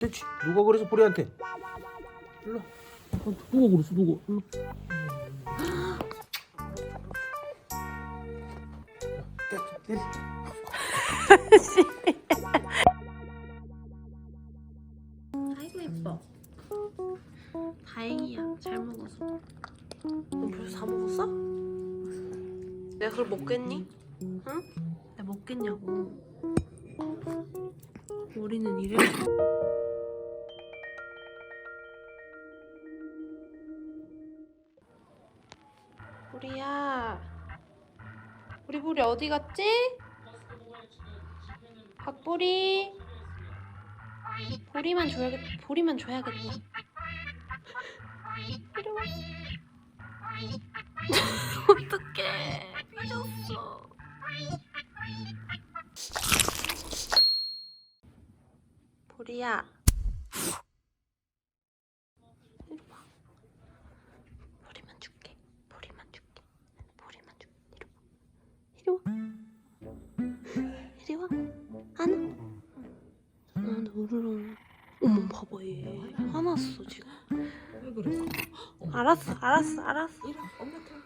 그렇지. 누가 그래서 보리한테? 일로. 와. 어, 누가 그랬어? 누가? 일로. 됐지. 아이고 예뻐. 다행이야. 잘 먹었어. 너 벌써 다 먹었어? 내가 그걸 먹겠니? 응? 내가 먹겠냐고. 우리는 이래. 어디 갔지? 박보리. 보리만 줘야겠. 보리만 줘야겠다. 이리 와. 어떡해. 삐졌어. 보리야. 이리 와. 보리만 줄게. 보리만 줄게. 보리만 줄게. 이리 와. 이리 와. 이리 와. 안. 아, 나 으르렁. 어머, 봐봐, 얘. 화났어, 지금. 왜 그래? 알았어, 알았어, 알았어. 이리 와, 엄마한테 와.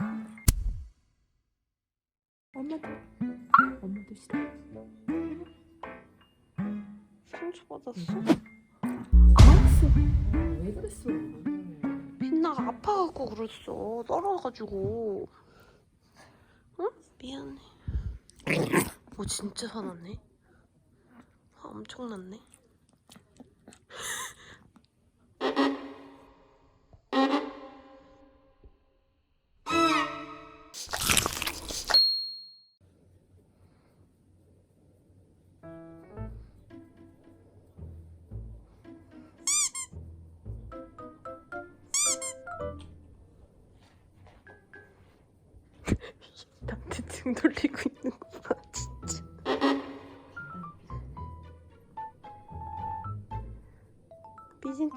엄마한테 엄마도 싫어 상처 받았어? 알았어 왜 그랬어 빛나가 아파갖고 그랬어. 떨어가지고. 응? 미안해. 뭐 진짜 화났네? 화 엄청 났네. 나한테 등 돌리고 있는 거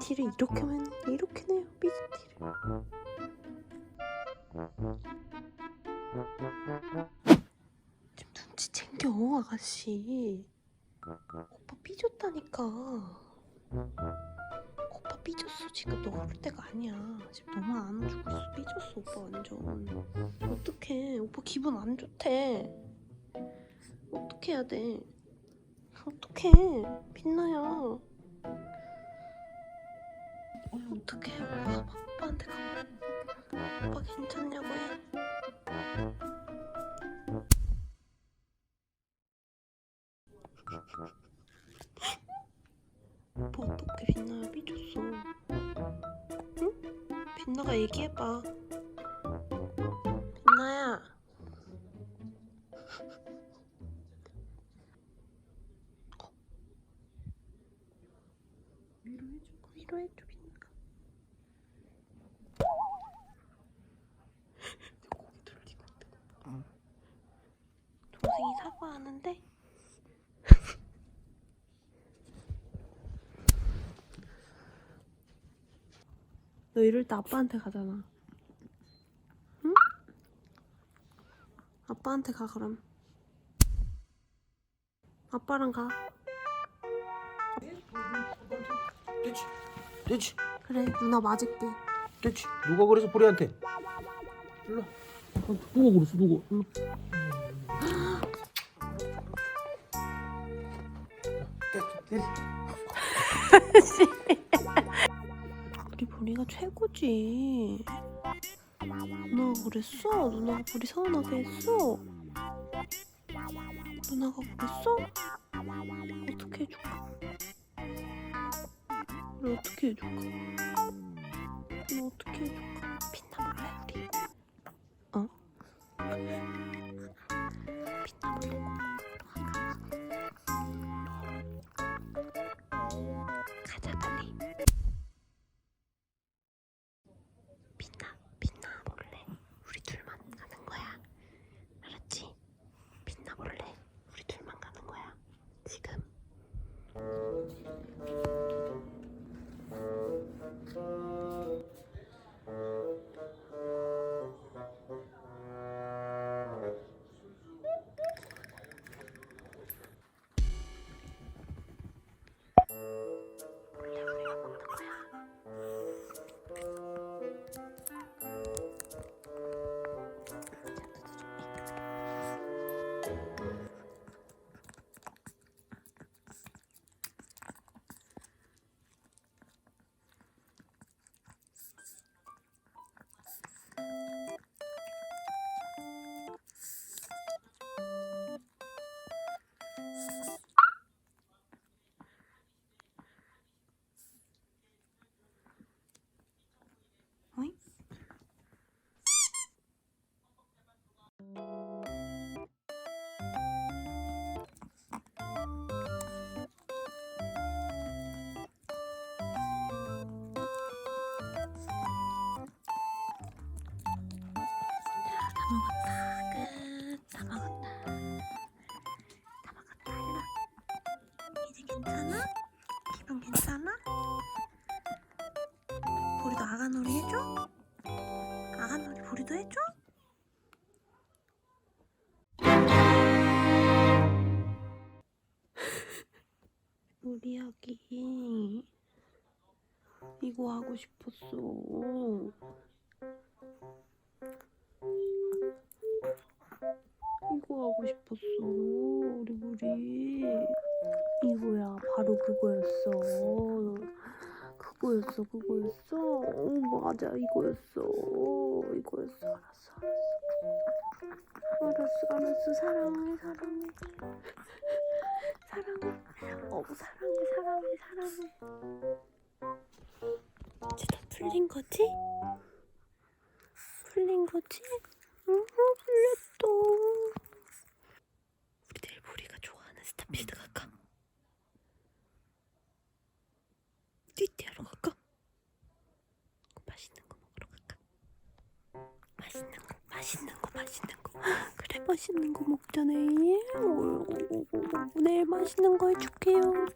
티를 이렇게 맨 이렇게 내요, 티를. 좀 눈치 챙겨, 아가씨. 오빠 삐졌다니까. 오빠 삐졌어, 지금 너 그럴 때가 아니야. 지금 너무 안아주고 있어. 삐졌어, 오빠 완전. 어떡해. 오빠 기분 안 좋대. 어떻게 해야 돼? 어떡해. 빛나야. 어떡해. 오빠, 오빠한테 가. 오빠 괜찮냐고 해. 오빠 어떡해. 빛나야 삐졌어. 응? 빛나가 얘기해봐. 사과하는데 너 이럴 때 아빠한테 가잖아 응? 아빠한테 가 그럼 아빠랑 가 됐지. 됐지. 그래 누나 맞을게 됐지. 누가 그래서 보리한테? 일로. 와. 어, 누가 그랬어? 누가? 일로. 우리 보리가 최고지 누나가 그랬어? 누나가 보리 서운하게 했어? 누나가 그랬어? 어떻게 해줄까? 우리 어떻게 해줄까? 우리 어떻게 해줄까? 지금 우리도 해줘? 우리 아기 이거 하고 싶었어. 이거 하고 싶었어. 우리 우리 이거야 바로 그거였어. 그거였어 그거였어. 어, 맞아. 이거였어 사랑해. 이제 다 풀린 거지? 풀린 거지? 응 풀렸어. 우리 내일 우리가 좋아하는 스타필드 갈까? 띠띠하러 갈까? 맛있는 거 먹으러 갈까? 맛있는 거, 맛있는 거, 맛있는 거. 그래, 맛있는 거 먹자, 내일. 어, 내일 맛있는 거 해줄게요. 어,